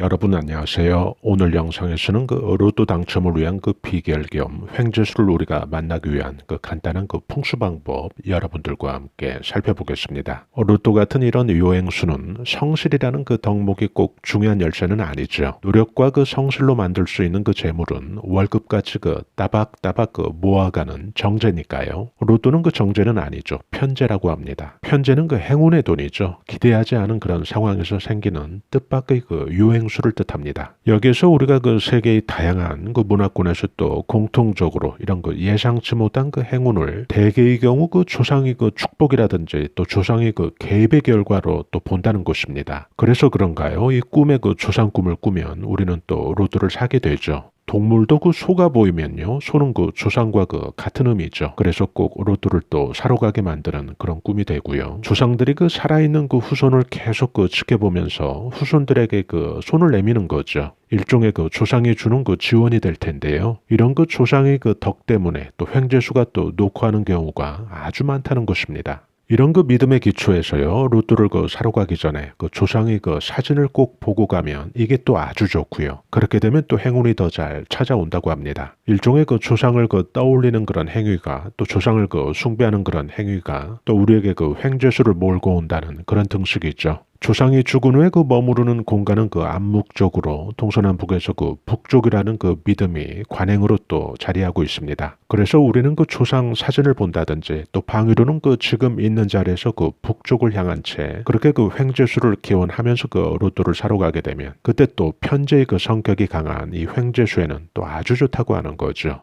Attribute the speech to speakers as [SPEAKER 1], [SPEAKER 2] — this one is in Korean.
[SPEAKER 1] 여러분 안녕하세요. 오늘 영상에서는 그 로또 당첨을 위한 그 비결 겸 횡재수를 우리가 만나기 위한 그 간단한 그 풍수 방법 여러분들과 함께 살펴보겠습니다. 로또 같은 이런 요행수는 성실이라는 그 덕목이 꼭 중요한 열쇠는 아니죠. 노력과 그 성실로 만들 수 있는 그 재물은 월급같이 그 따박따박 그 모아가는 정제니까요. 로또는 그 정제는 아니죠. 편제라고 합니다. 편제는 그 행운의 돈이죠. 기대하지 않은 그런 상황에서 생기는 뜻밖의 그 요행 수를 뜻합니다. 여기에서 우리가 그 세계의 다양한 그 문화권에서 또 공통적으로 이런 그 예상치 못한 그 행운을 대개의 경우 그 조상의 그 축복이라든지 또 조상의 그 개입의 결과로 또 본다는 것입니다. 그래서 그런가요? 이 꿈에 그 조상 꿈을 꾸면 우리는 또 로또를 사게 되죠. 동물도 그 소가 보이면요. 소는 그 조상과 그 같은 의미죠. 그래서 꼭 로또를 또 사러 가게 만드는 그런 꿈이 되고요. 조상들이 그 살아있는 그 후손을 계속 그 지켜보면서 후손들에게 그 손을 내미는 거죠. 일종의 그 조상이 주는 그 지원이 될 텐데요. 이런 그 조상의 그 덕 때문에 또 횡재수가 또 녹화하는 경우가 아주 많다는 것입니다. 이런 그 믿음의 기초에서요, 로또를 그 사러 가기 전에 그 조상의 그 사진을 꼭 보고 가면 이게 또 아주 좋고요. 그렇게 되면 또 행운이 더 잘 찾아온다고 합니다. 일종의 그 조상을 그 떠올리는 그런 행위가 또 조상을 그 숭배하는 그런 행위가 또 우리에게 그 횡재수를 몰고 온다는 그런 등식이죠. 조상이 죽은 후에 그 머무르는 공간은 그 암묵적으로 동서남북에서 그 북쪽이라는 그 믿음이 관행으로 또 자리하고 있습니다. 그래서 우리는 그 조상 사진을 본다든지 또 방위로는 그 지금 있는 자리에서 그 북쪽을 향한 채 그렇게 그 횡재수를 기원하면서 그 로또를 사러 가게 되면 그때 또 편제의 그 성격이 강한 이 횡재수에는 또 아주 좋다고 하는 거죠.